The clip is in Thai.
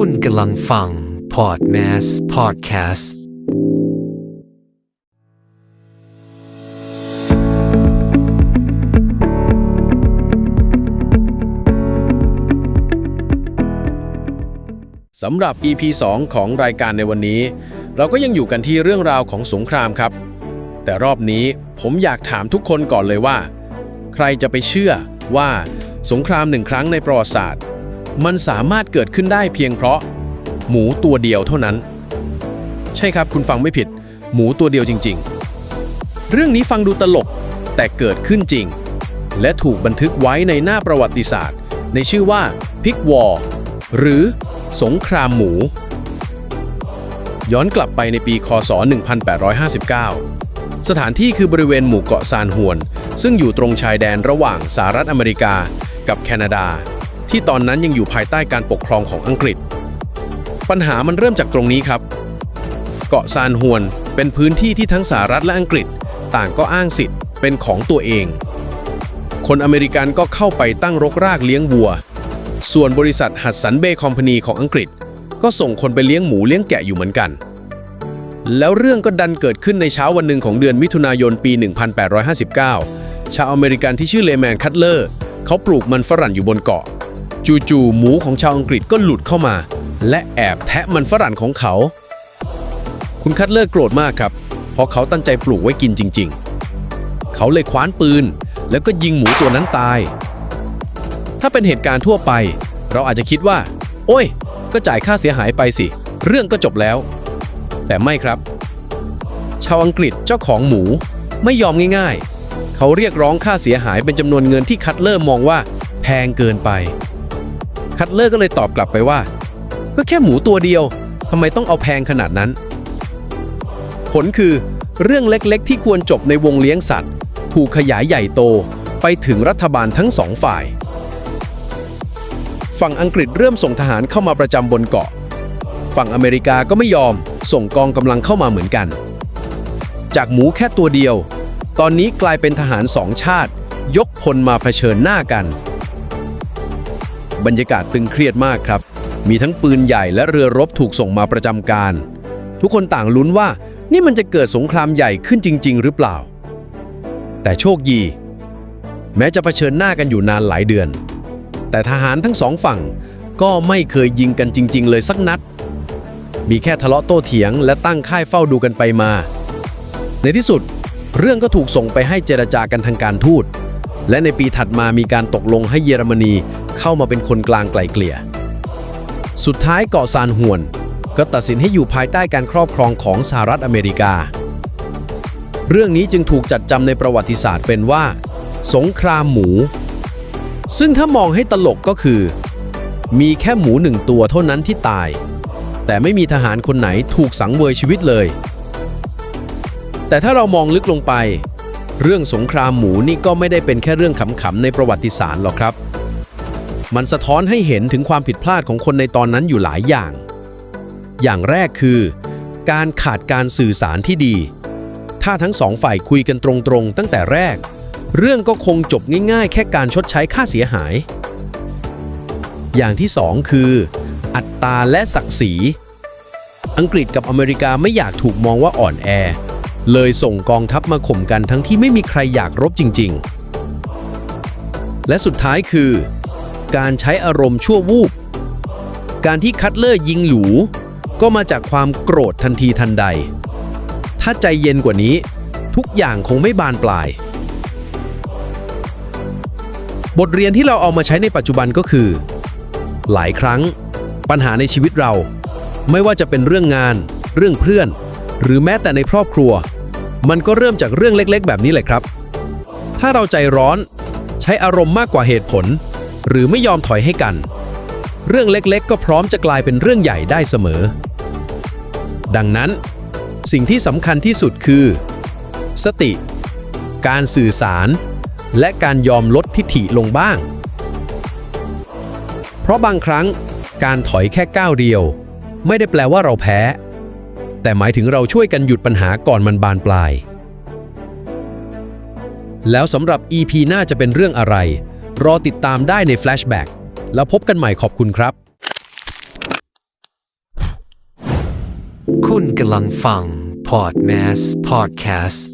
คุณกำลังฟังพอดแมสพอดแคสต์สำหรับ EP 2 ของรายการในวันนี้ เราก็ยังอยู่กันที่เรื่องราวของสงครามครับ แต่รอบนี้ผมอยากถามทุกคนก่อนเลยว่า ใครจะไปเชื่อว่าสงครามหนึ่งครั้งในประวัติศาสตร์ มันสามารถเกิดขึ้นได้เพียงเพราะ หมูตัวเดียวเท่านั้น ใช่ครับคุณฟังไม่ผิด หมูตัวเดียวจริง ๆ เรื่องนี้ฟังดูตลกแต่เกิดขึ้นจริง และถูกบันทึกไว้ในหน้าประวัติศาสตร์ ในชื่อว่าพิกวอร์หรือสงครามหมู ย้อนกลับไปในปีคศ 1859 สถานที่คือบริเวณหมู่เกาะซานฮวน ซึ่งอยู่ตรงชายแดนระหว่างสหรัฐอเมริกากับแคนาดา ที่ตอนนั้นยังอยู่ภายใต้การปกครองของอังกฤษ ปัญหามันเริ่มจากตรงนี้ครับ เกาะซานฮวนเป็นพื้นที่ที่ทั้งสหรัฐและอังกฤษ ต่างก็อ้างสิทธิ์เป็นของตัวเอง คนอเมริกันก็เข้าไปตั้งรกรากเลี้ยงวัว ส่วนบริษัทฮัตสันเบย์คอมพานีของอังกฤษ ก็ส่งคนไปเลี้ยงหมูเลี้ยงแกะอยู่เหมือนกัน แล้วเรื่องก็ดันเกิดขึ้นในเช้าวันหนึ่งของเดือนมิถุนายนปี 1859 ชาวอเมริกันที่ชื่อเลแมนคัตเลอร์เขาปลูกมันฝรั่งอยู่บนเกาะ จู่ๆหมูของชาวอังกฤษก็หลุดเข้ามา และแอบแทะมันฝรั่งของเขา คุณคัตเลอร์โกรธมากครับ เพราะเขาตั้งใจปลูกไว้กินจริง ๆ เขาเลยคว้านปืน แล้วก็ยิงหมูตัวนั้นตาย ถ้าเป็นเหตุการณ์ทั่วไป เราอาจจะคิดว่า โอ้ย ก็จ่ายค่าเสียหายไปสิ เรื่องก็จบแล้ว แต่ไม่ครับ ชาวอังกฤษเจ้าของหมูไม่ยอมง่าย ๆ เขาเรียกร้องค่าเสียหายเป็นจำนวนเงินที่คัตเลอร์มองว่าแพงเกินไป คัตเลอร์ก็เลยตอบกลับไปว่า ก็แค่หมูตัวเดียวทำไมต้องเอาแพงขนาดนั้น ผลคือ เรื่องเล็กๆ ที่ควรจบในวงเลี้ยงสัตว์ ถูกขยายใหญ่โตไปถึงรัฐบาลทั้งสองฝ่าย ฝั่งอังกฤษเริ่มส่งทหารเข้ามาประจำบนเกาะ ฝั่งอเมริกาก็ไม่ยอมส่งกองกำลังเข้ามาเหมือนกัน จากหมูแค่ตัวเดียว ตอนนี้กลายเป็นทหารสองชาติ ยกพลมาเผชิญหน้ากัน บรรยากาศตึงเครียดมากครับ มีทั้งปืนใหญ่และเรือรบถูกส่งมาประจำการ ทุกคนต่างลุ้นว่านี่มันจะเกิดสงครามใหญ่ขึ้นจริง ๆ หรือเปล่า แต่โชคดี แม้จะเผชิญหน้ากันอยู่นานหลายเดือน แต่ทหารทั้งสองฝั่งก็ไม่เคยยิงกันจริง ๆ เลยสักนัด มีแค่ทะเลาะโต้เถียง และตั้งค่ายเฝ้าดูกันไปมา ในที่สุด เรื่องก็ถูกส่งไปให้เจรจากันทางการทูต และในปีถัดมามีการตกลงให้เยอรมนีเข้ามาเป็นคนกลางไกล่เกลี่ย สุดท้ายเกาะซานฮวน ก็ตัดสินให้อยู่ภายใต้การครอบครองของสหรัฐอเมริกา เรื่องนี้จึงถูกจัดจำในประวัติศาสตร์เป็นว่า สงครามหมู ซึ่งถ้ามองให้ตลกก็คือ มีแค่หมูหนึ่งตัวเท่านั้นที่ตาย แต่ไม่มีทหารคนไหนถูกสังเวยชีวิตเลย แต่ถ้าเรามองลึกลงไป เรื่องสงครามหมูนี่ก็ไม่ได้เป็นแค่เรื่องขำๆในประวัติศาสตร์หรอกครับ มันสะท้อนให้เห็นถึงความผิดพลาดของคนในตอนนั้นอยู่หลายอย่าง อย่างแรกคือ การขาดการสื่อสารที่ดี ถ้าทั้งสองฝ่ายคุยกันตรงๆ ตั้งแต่แรก เรื่องก็คงจบง่ายๆ แค่การชดใช้ค่าเสียหาย อย่างที่สองคือ อัตราและศักดิ์ศรี อังกฤษกับอเมริกาไม่อยากถูกมองว่าอ่อนแอ เลยส่งกองทัพมาข่มกันทั้งที่ไม่มีใครอยากรบจริง ๆ และสุดท้ายคือ การใช้อารมณ์ชั่ววูบ การที่คัตเลอร์ยิงหลูก็มาจากความโกรธทันทีทันใด ถ้าใจเย็นกว่านี้ ทุกอย่างคงไม่บานปลาย บทเรียนที่เราเอามาใช้ในปัจจุบันก็คือ หลายครั้ง ปัญหาในชีวิตเรา ไม่ว่าจะเป็นเรื่องงาน เรื่องเพื่อน หรือแม้แต่ในครอบครัว มันก็เริ่มจากเรื่องเล็กๆ แบบนี้แหละครับ ถ้าเราใจร้อน ใช้อารมณ์มากกว่าเหตุผล หรือไม่ยอมถอยให้กัน เรื่องเล็กๆ ก็พร้อมจะกลายเป็นเรื่องใหญ่ได้เสมอ ดังนั้น สิ่งที่สำคัญที่สุดคือ สติ การสื่อสาร และการยอมลดทิฐิลงบ้าง เพราะบางครั้งการถอยแค่ก้าวเดียว ไม่ได้แปลว่าเราแพ้ แต่หมายถึงเราช่วยกันหยุดปัญหาก่อนมันบานปลาย แล้วสำหรับ EP หน้าจะเป็นเรื่องอะไร รอติดตามได้ใน Flashback แล้วพบกันใหม่ขอบคุณครับ คุณกำลังฟังพอดแมสพอดแคสต์